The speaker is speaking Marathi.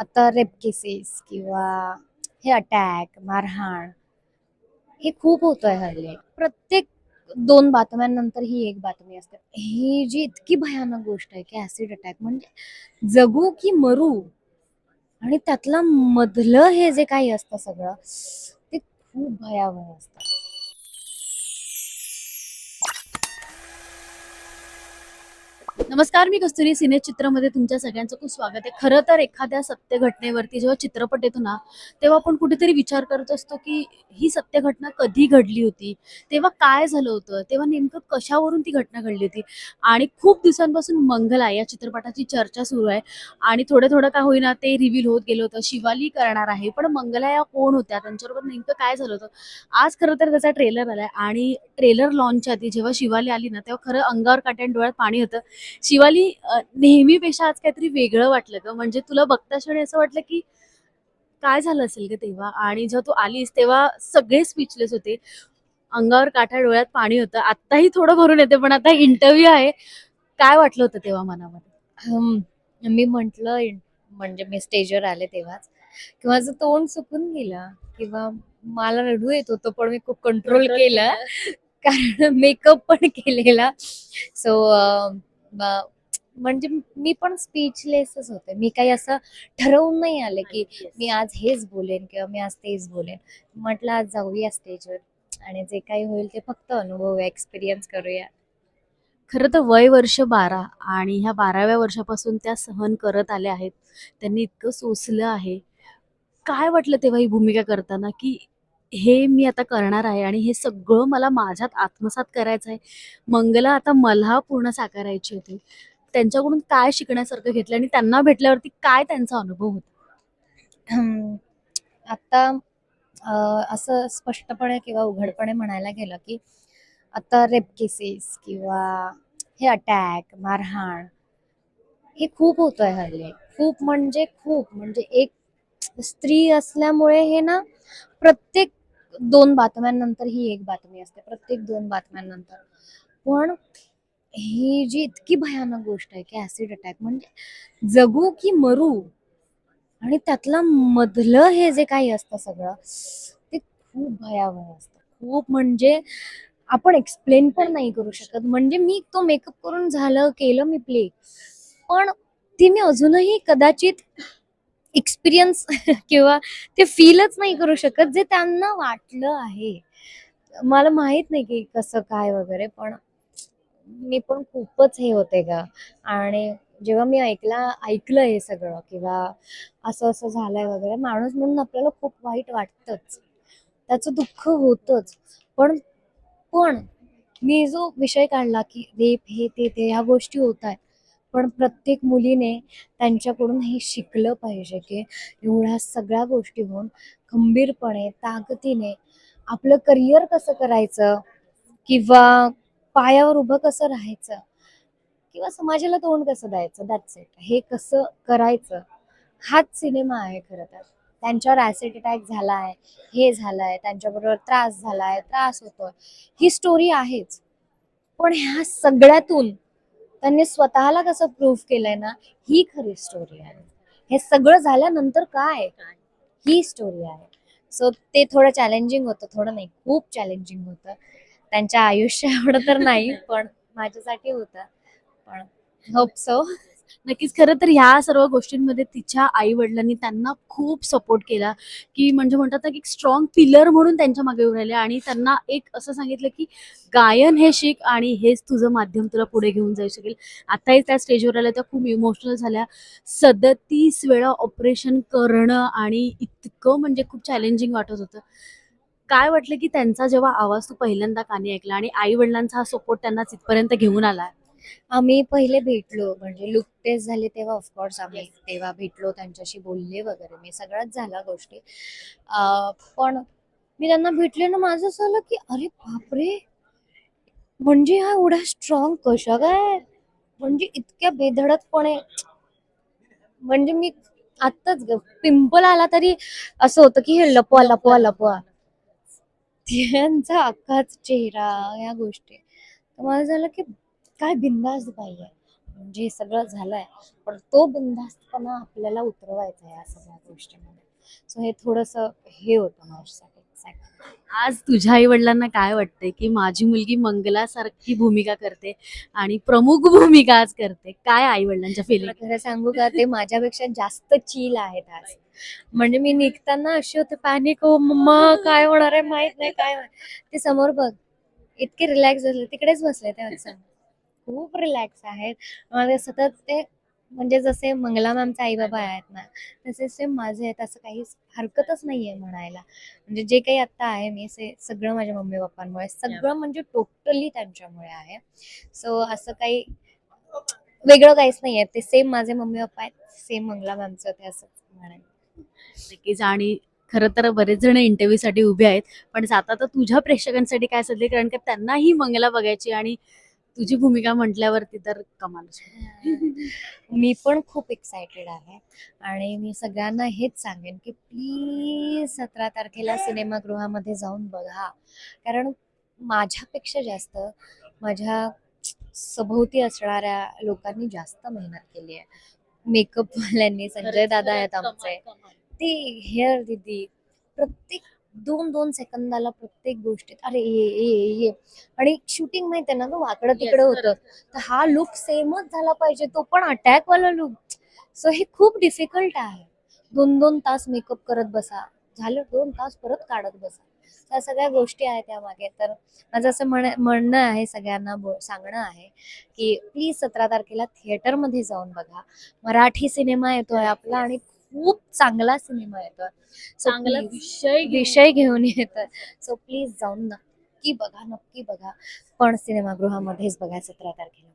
आता रेप केसेस किंवा हे अटॅक मारहाण हे खूप होतंय हल्ली. प्रत्येक दोन बातम्यांनंतर ही एक बातमी असते. ही जी इतकी भयानक गोष्ट आहे की ऍसिड अटॅक म्हणजे जगू की मरू आणि त्यातलं मधलं हे जे काही असतं सगळं ते खूप भयावह असतं. नमस्कार मी कस्तुरी सिने चित्रमध्ये तुमच्या सगळ्यांचं खूप स्वागत आहे. खरं तर एखाद्या सत्य घटनेवरती जेव्हा चित्रपट येतो ना तेव्हा आपण कुठेतरी विचार करत असतो की ही सत्य घटना कधी घडली होती? तेव्हा काय झालं होतं? तेव्हा नेमकं कशावरून ती घटना घडली होती? आणि खूप दिवसांपासून मंगला या चित्रपटाची चर्चा सुरू आहे. आणि थोडं थोडं का होईना ते रिव्हील होत गेलं होतं शिवाली करणार आहे. पण मंगला या कोण होत्या? त्यांच्याबरोबर नेमकं काय झालं होतं? आज खरं तर त्याचा ट्रेलर आलाय. आणि ट्रेलर लॉन्चच्या आधी जेव्हा शिवाली आली ना तेव्हा खरं अंगावर काट्या आणि डोळ्यात पाणी होतं. शिवाली नेहमीपेक्षा आज काहीतरी वेगळं वाटलं ग. म्हणजे तुला बघताच क्षणी असं वाटलं की काय झालं असेल ग तेव्हा? आणि जेव्हा तू आलीस तेव्हा सगळे स्पीचलेस होते. अंगावर काठा डोळ्यात पाणी होतं. आत्ताही थोडं भरून येते पण आता इंटरव्ह्यू आहे. काय वाटलं होतं तेव्हा मनामध्ये? हम्म, मी म्हंटल म्हणजे मी स्टेजवर आले तेव्हाच. की माझं तोंड सुकून गेलं. किंवा मला रडू येत होतं पण मी खूप कंट्रोल केलं. कारण मेकअप पण केलेला. सो म्हणजे मी पण स्पीचलेसच होते. मी काही असं ठरवून नाही आले की मी आज हेच बोलेन किंवा मी आज तेच बोलेन. म्हटलं आज जाऊया स्टेजवर आणि जे काही होईल ते फक्त अनुभव एक्सपिरियन्स करूया. खरं तर वय वर्ष बारा आणि ह्या बाराव्या वर्षापासून त्या सहन करत आल्या आहेत. त्यांनी इतकं सोसलं आहे. काय वाटलं तेव्हा ही भूमिका करताना की हे मी आता करणार आहे आणि हे सगळं मला माझ्यात आत्मसात करायचं आहे मंगला आता मला पूर्ण साकारायची होती. त्यांच्याकडून काय शिकण्यासारखं घेतलं आणि त्यांना भेटल्यावरती काय त्यांचा अनुभव होता? आता असं स्पष्टपणे किंवा उघडपणे म्हणायला गेलं की आता रेप केसेस किंवा हे अटॅक मारहाण हे खूप होतंय हल्ली. खूप म्हणजे खूप. म्हणजे एक स्त्री असल्यामुळे हे ना प्रत्येक दोन बातम्यांनंतर ही एक बातमी असते प्रत्येक दोन बातम्यांनंतर. पण ही जी इतकी भयानक गोष्ट आहे की ऍसिड अटॅक म्हणजे जगू की मरू आणि त्यातलं मधलं हे जे काही असतं सगळं ते खूप भयावह असतं. खूप म्हणजे आपण एक्सप्लेन पण नाही करू शकत. म्हणजे मी तो मेकअप करून झालं केलं मी प्ले पण ती मी अजूनही कदाचित एक्सपिरियन्स किंवा ते फीलच नाही करू शकत जे त्यांना वाटलं आहे. मला माहीत नाही की कसं काय वगैरे पण मी पण खूपच हे होते का आणि जेव्हा मी ऐकला ऐकलं हे सगळं किंवा असं असं झालंय वगैरे माणूस म्हणून आपल्याला खूप वाईट वाटतच. त्याचं दुःख होतच. पण पण मी जो विषय काढला की रेप हे ते ते ह्या गोष्टी होत आहेत. पण प्रत्येक मुलीने त्यांच्याकडून हे शिकलं पाहिजे की एवढ्या सगळ्या गोष्टी होऊन खंबीरपणे ताकदीने आपलं करिअर कसं करायचं किंवा पायावर उभं कसं राहायचं किंवा समाजाला तोंड कसं द्यायचं दॅट्स इट हे कसं करायचं हाच सिनेमा आहे खरं तर. त्यांच्यावर ऍसिड अटॅक झालाय हे झालंय त्यांच्याबरोबर त्रास झालाय त्रास होतोय. ही स्टोरी आहेच. पण ह्या सगळ्यातून त्यांनी स्वतःला कसं प्रूव्ह केलंय ना ही खरी स्टोरी आहे. हे सगळं झाल्यानंतर काय? ही स्टोरी आहे. सो ते थोडं चॅलेंजिंग होतं थोडं नाही खूप चॅलेंजिंग होतं. त्यांच्या आयुष्य एवढं तर नाही पण माझ्यासाठी होतं. पण होप सो नक्कीच खरं तर ह्या सर्व गोष्टींमध्ये तिच्या आई वडिलांनी त्यांना खूप सपोर्ट केला की म्हणजे म्हणतात ना की एक स्ट्रॉंग पिलर म्हणून त्यांच्या मागे उभे राहिले आणि त्यांना एक असं सांगितलं की गायन हे शिक आणि हेच तुझं माध्यम तुला पुढे घेऊन जाऊ शकेल. आताही त्या स्टेजवर आल्या त्या खूप इमोशनल झाल्या. सदतीस वेळा ऑपरेशन करणं आणि इतकं म्हणजे खूप चॅलेंजिंग वाटत होतं. काय वाटलं की त्यांचा जेव्हा आवाज तू पहिल्यांदा कानी ऐकला आणि आई वडिलांचा हा सपोर्ट त्यांना तिथपर्यंत घेऊन आला? आम्ही पहिले भेटलो म्हणजे लुक टेस्ट झाले तेव्हा ऑफकोर्स आम्ही तेव्हा भेटलो त्यांच्याशी बोलले वगैरे मी सगळ्याच झाला गोष्टी. अं, पण मी त्यांना भेटले ना माझं असं झालं की अरे बापरे! म्हणजे हा एवढा स्ट्रॉंग कशा काय? म्हणजे इतक्या बेधडकपणे. म्हणजे मी आत्ताच पिंपल आला तरी असं होतं की हे लपवा लपवा लपवा. त्यांचा अख्खाच चेहरा या गोष्टी. तर मला झालं की काय बिंदास बाई आहे. म्हणजे हे सगळं झालंय पण तो बिनधास्तपणा आपल्याला उतरवायचा आहे या सगळ्या गोष्टीमध्ये. सो हे थोडस हे होतं माझ्यासाठी. आज तुझ्या आई वडिलांना काय वाटतंय की माझी मुलगी मंगलासारखी भूमिका करते आणि प्रमुख भूमिका आज करते? काय आई वडिलांच्या फिलिंग खरं सांगू का? ते माझ्यापेक्षा जास्त चिल आहेत आज. म्हणजे मी निघताना अशी होते पॅनिक हो मम्मा काय होणार आहे? माहीत नाही काय. ते समोर बघ इतके रिलॅक्स झाले तिकडेच बसले ते अक्षर खूप रिलॅक्स आहेत. मला सतत ते म्हणजे जसे मंगला मॅमचे आई बाबा आहेत ना तसे सेम माझे आहेत असं काही हरकतच नाहीये म्हणायला. म्हणजे जे काही आता आहे मी असे सगळं माझ्या मम्मी पप्पांमुळे सगळं म्हणजे टोटली त्यांच्यामुळे आहे. सो असं काही वेगळं काहीच नाहीये. ते सेम माझे मम्मी पप्पा आहेत सेम मंगला मॅमचं ते असं म्हणाल नक्कीच. आणि खरं तर बरेच जण इंटरव्ह्यू साठी उभे आहेत पण आता तर तुझ्या प्रेक्षकांसाठी काय ते कारण की त्यांनाही मंगला बघायची आणि तुझी भूमिका म्हटल्यावरती तर कमाल मी पण खूप एक्सायटेड आहे. आणि मी सगळ्यांना हेच सांगेन की प्लीज सतरा तारखेला सिनेमागृहामध्ये जाऊन बघा. कारण माझ्यापेक्षा जास्त माझ्या सभोवती असणाऱ्या लोकांनी जास्त मेहनत केली आहे. मेकअपवाल्यांनी संजय दादा आहेत आमचे. ते हेअर दिदी प्रत्येक दोन दोन सेकंदाला प्रत्येक गोष्टीत अरे ये ये ये. आणि शूटिंग माहितीये ना वाकडं तिकडं होतं. तर हा लुक सेमच झाला पाहिजे. तो पण अटॅक वाला लुक सो हे खूप डिफिकल्ट आहे. दोन दोन तास मेकअप करत बसा. झालं दोन तास परत काढत बसा. त्या सगळ्या गोष्टी आहेत त्यामागे तर माझं असं म्हण म्हणणं आहे सगळ्यांना सांगणं आहे की प्लीज सतरा तारखेला थिएटरमध्ये जाऊन बघा. मराठी सिनेमा येतोय आपला आणि खूप चांगला सिनेमा So चांगला विषय विषय घेऊन येतोय. सो प्लीज जाऊन नक्की बघा नक्की बघा. पण सिनेमागृहामध्येच बघा सतरा तारखेला.